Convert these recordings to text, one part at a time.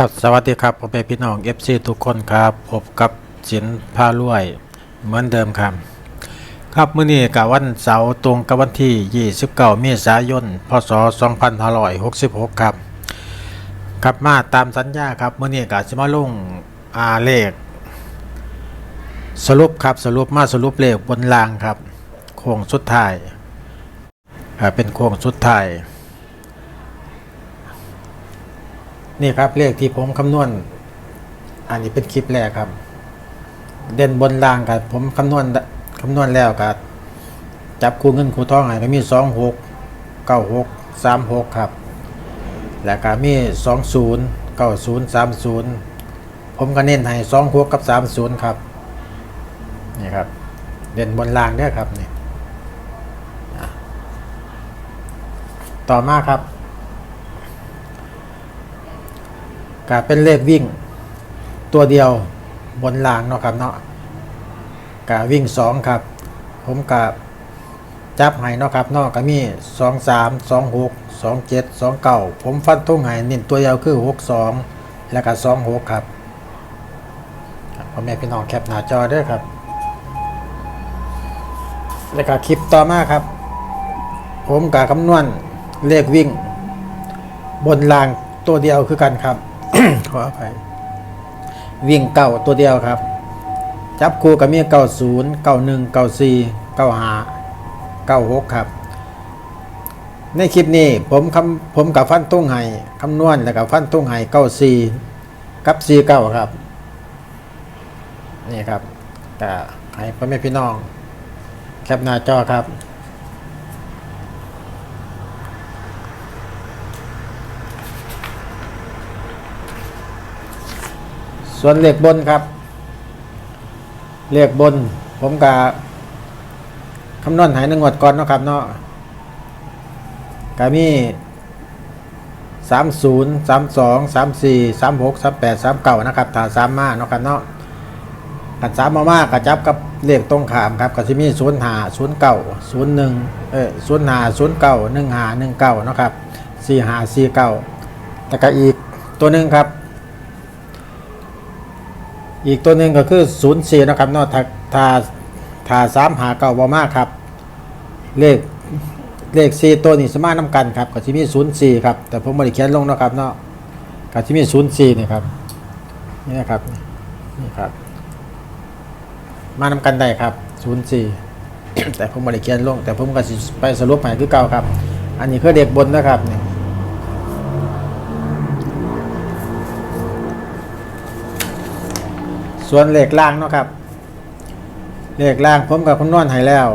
ครับสวัสดีครับผมเป็นพี่น้องเอฟซีทุกคนครับพบกับสินพารวยเหมือนเดิมครับ ครับมื้อนี้กับวันเสาร์ตรงกับวันที่ 29 เมษายน พศ 2566 ครับกลับมาตามสัญญาครับมื้อนี้ก็สิมาลงอาเลข สรุปครับสรุปมาสรุปเลขบนรางครับ โค้งสุดท้ายเป็นโค้งสุดท้าย นี่ครับเลขที่ผมคำนวณ อันนี้เป็นคลิปแรกครับ เด่นบนล่างครับผมคำนวณคำนวณแล้วครับจับคู่เงินคู่ทองให้ก็มีสองหกเก้าหกสามหกครับ แล้วก็มีสองศูนย์เก้าศูนย์สามศูนย์ผมก็เน้นให้สองหกกับสามศูนย์ครับนี่ครับ เด่นบนล่างเนี่ยครับนี่ต่อมาครับ ก็เป็นเลขวิ่ง ตัวเดียวบนรางเนาะครับเนาะกะวิ่งสองครับ ผมกะจับให้เนาะครับเนาะก็มีสองสามสองหกสองเจ็ดสองเก้าผมฟันทุ่งให้เน้นตัวเดียวคือหกสองแล้วก็สองหกครับพ่อแม่พี่น้องแคปหน้าจอด้วยครับ แล้วก็คลิปต่อมาครับ ผมกะคำนวณเลขวิ่ง บนรางตัวเดียวคือกันครับ ขออภัยวิ่งเก่าตัวเดียวครับ จับคู่กับมีเก้าศูนย์เก้าหนึ่งเก้าสี่เก้าหาเก้าหกครับ ในคลิปนี้ผมคำผมกับฟันตุ้งไห้คำนวณแล้วกับฟันตุ้งไห้เก้าสี่กับสี่เก้าครับ นี่ครับก็ให้พ่อแม่พี่น้อง แคปหน้าจอครับ ส่วนเลขบนครับ เลขบน ผมกะคำนวณหายหนึ่งงวดก่อนเนาะครับเนาะกะมีสามศูนย์สามสองสามสี่สามหกสามแปดสามเก้านะครับถ้าสามมาเนาะครับเนาะกันสามมามากระจับกับเลขตรงขามครับก็จะมีศูนย์หาศูนย์เก้าศูนย์หนึ่งเออศูนย์หาศูนย์เก้าหนึ่งหาหนึ่งเก้านะครับสี่หาสี่เก้าแล้วก็อีกตัวหนึ่งครับ อีกตัวหนึ่งก็คือศูนย์สี่นะครับนาะถ้าถ้าถ้าสามหาเก่าบ่มากครับ เลขเลขสี่ตัวนี้สมานำกันครับก็จะมีศูนย์สี่ครับ แต่ผมไม่ได้เขียนลงนะครับเนาะก็จะมีศูนย์สี่นี่ครับนี่นะครับนี่ครับ มานำกันได้ครับศูนย์สี่แต่ผมไม่ได้เขียนลง แต่ผมก็สิไปสรุปใหม่คือเก่าครับ อันนี้คือเด็กบนนะครับนี่ ส่วนเล็กล่างเนาะครับ เล็กล่างผมกับคำนวณให้แล้ว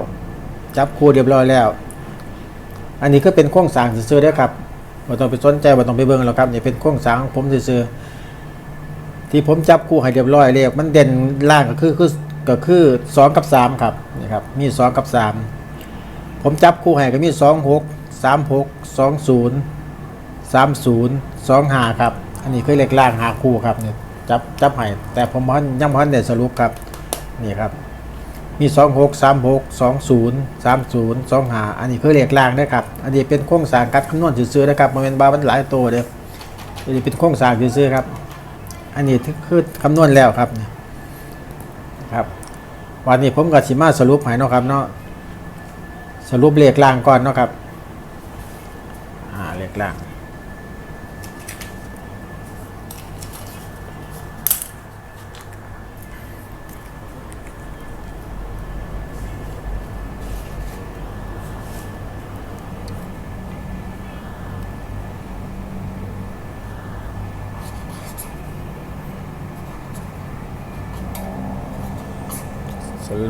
จับคู่เรียบร้อยแล้ว อันนี้ก็เป็นโครงสางซื่อๆเด้ครับบ่ต้องไปสนใจบ่ต้องไปเบิ่งหรอกครับนี่เป็นโครงสางของผมซื่อที่ผมจับคู่ให้เรียบร้อยเลขมันเด่นล่างก็คือคือก็คือสองกับสามครับนี่ครับมีสองกับสามผมจับคู่ให้ก็มีสองหกสามหกสองศูนย์สามศูนย์สองหาครับ อันนี้คือเลขล่างหาคู่ครับเนี่ย จับจับให้แต่ผมพันยังพันเด็ดสรุปครับนี่ครับ มีสองหกสามหกสองศูนย์สามศูนย์สองหาอันนี้คือเลขล่างนะครับ อันนี้เป็นโครงสร้างการคำนวณซื่อๆนะครับมันเป็นบามันหลายตัวเด้ออันนี้เป็นโครงสร้างซื่อๆครับ อันนี้คือคำนวณแล้วครับนี่ครับ วันนี้ผมกับสิมาสรุปให้เนาะครับเนาะสรุปเลขล่างก่อนเนาะครับอ่าเลขล่าง ส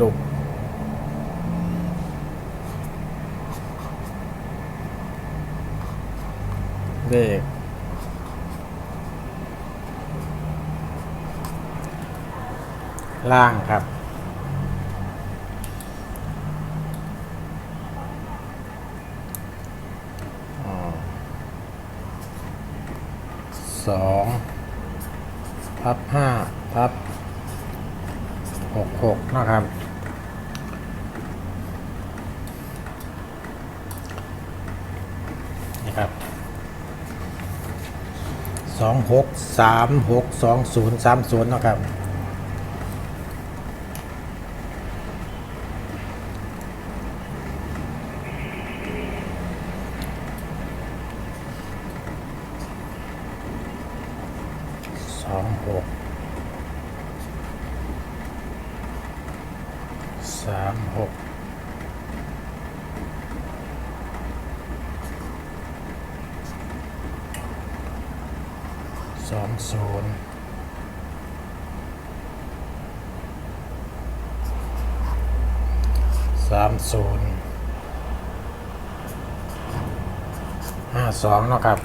รุป เลขล่างครับ สองพับห้าพับ หกหกนะครับนี่ครับสองหกสามหกสองศูนย์สามศูนย์นะครับ สองหกสาม หกสองศูนย์สามศูนย์ห้าสองเนาะครับ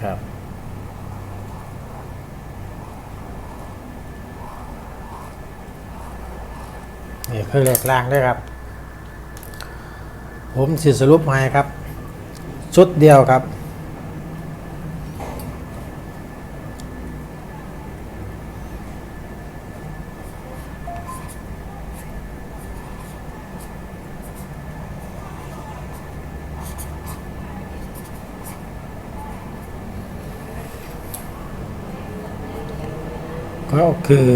ครับ นี่คือเลขล่างด้วยครับ ผมสิสรุปให้ครับ ชุดเดียวครับ ก็คือ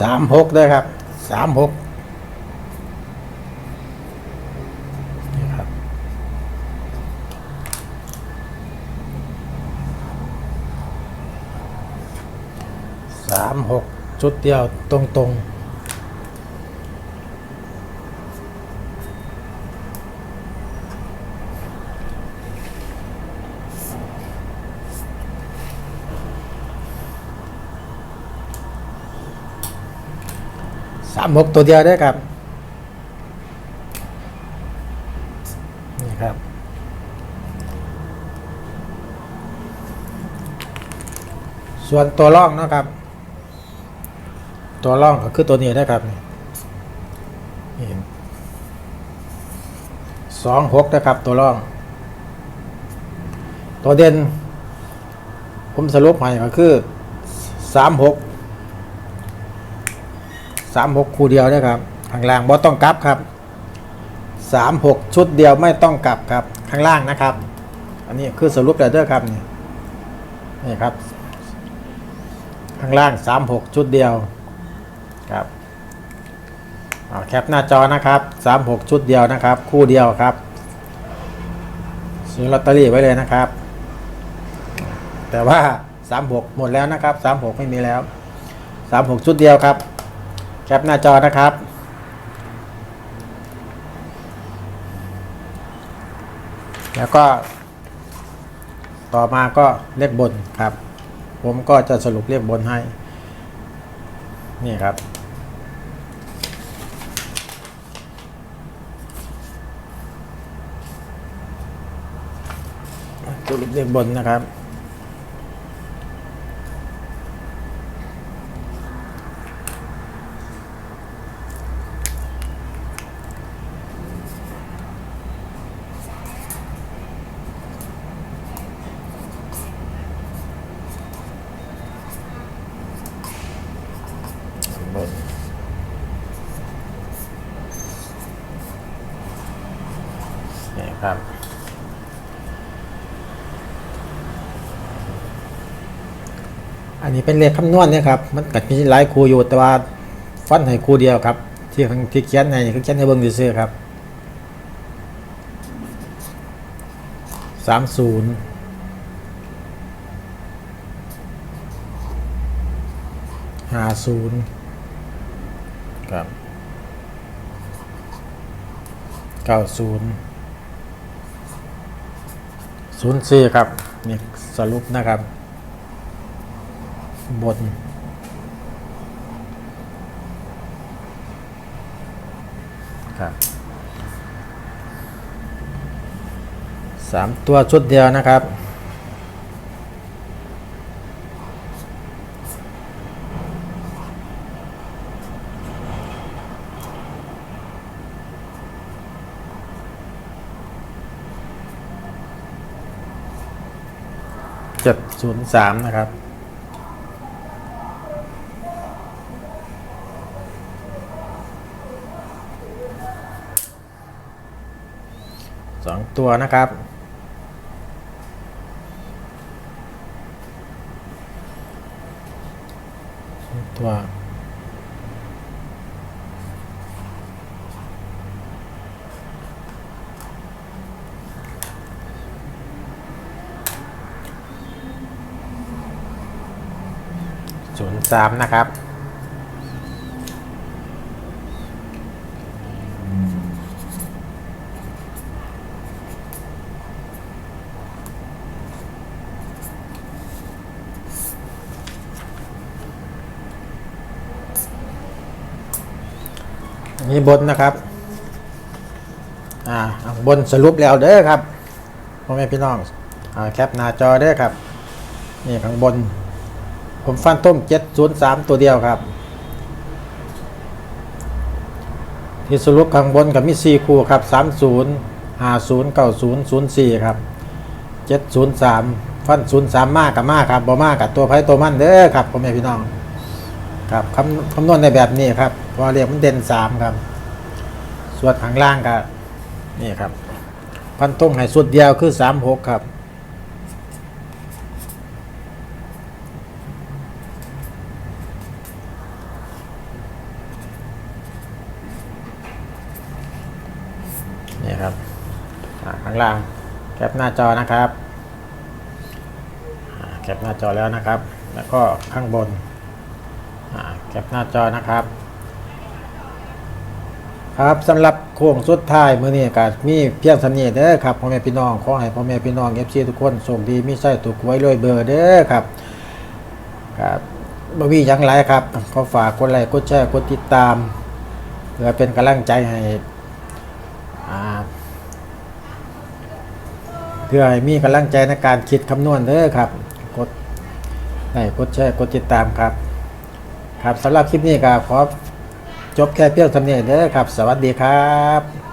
สามหกด้วยครับสามหกนะครับสามหกชุดเดียวตรงตรงๆ สามหกตัวเดียวได้ครับ นี่ครับ ส่วนตัวล่องนะครับ ตัวล่องก็คือตัวนี้ได้ครับนี่สองหกนะครับตัวล่อง ตัวเด่น ผมสรุปให้ก็คือสามหก สามหกคู่เดียวนะครับข้างล่างบ่ต้องกลับครับสามหกชุดเดียวไม่ต้องกลับครับข้างล่างนะครับ อันนี้คือสรุปแล้วเด้อครับนี่นี่ครับ ข้างล่างสามหกชุดเดียวครับเอาแคปหน้าจอนะครับสามหกชุดเดียวนะครับ คู่เดียวครับซื้อลอตเตอรี่ไว้เลยนะครับ แต่ว่าสามหกหมดแล้วนะครับสามหกไม่มีแล้วสามหกชุดเดียวครับ แคปหน้าจอนะครับ แล้วก็ ต่อมาก็เลขบนครับ ผมก็จะสรุปเลขบนให้ นี่ครับสรุปเลขบนนะครับ นี่ครับ อันนี้เป็นเลขคำนวณเนะครับ มันกัดมีหลายครูอยู่แต่ว่าฟันให้ครูเดียวครับ ที่ข้างที่เขียนในคือเขียนให้เบิ่งซื่อๆครับสามศูนย์ห้าศูนย์ครับเก้าศูนย์ ศูนย์สี่ครับนี่สรุปนะครับ บน ครับสามตัวชุดเดียวนะครับ จ็ดศูนย์สามนะครับ สองตัวนะครับ ศูนย์สามนะครับ นี่บนนะครับ อ่า บนสรุปแล้วเด้อครับพ่อแม่พี่น้อง อ่า แคปหน้าจอเด้อครับ นี่ข้างบน ผมฟันต้มเจ็ดศูนย์สามตัวเดียวครับ ที่สรุปข้างบนกับมิซีคูครับสามศูนย์ห้าศูนย์เก้าศูนย์ศูนย์สี่ครับเจ็ดศูนย์สามฟันศูนย์สามมากกับมากครับบ่มากกับตัวไพ่ตัวมันเด้อครับพ่อแม่พี่น้องครับคำคำนวณในแบบนี้ครับพอเรียกมันเด่นสามครับ ส่วนข้างล่างก็นี่ครับพันต้งให้สุดเดียวคือสามหกครับ นี่ครับข้างล่างแคปหน้าจอนะครับแคปหน้าจอแล้วนะครับ แล้วก็ข้างบนแคปหน้าจอนะครับ ครับสำหรับโค้งสุดท้ายมื้อนี้ก็มีเพียงสำเนียเด้อครับพ่อแม่พี่น้องขอให้พ่อแม่พี่น้องเอฟซีทุกคนโชคดีมีใส่ถูกไว้รวยเบอร์เด้อครับครับบวียังหลายครับขอฝากกดไลค์กดแชร์กดติดตามเพื่อเป็นกำลังใจให้อ่า เพื่อให้มีกำลังใจในการคิดคำนวณเด้อครับกดไลค์กดแชร์กดติดตามครับ ครับสำหรับคลิปนี้ก็ขอจบแค่เพียงเท่านี้เด้อครับ สวัสดีครับ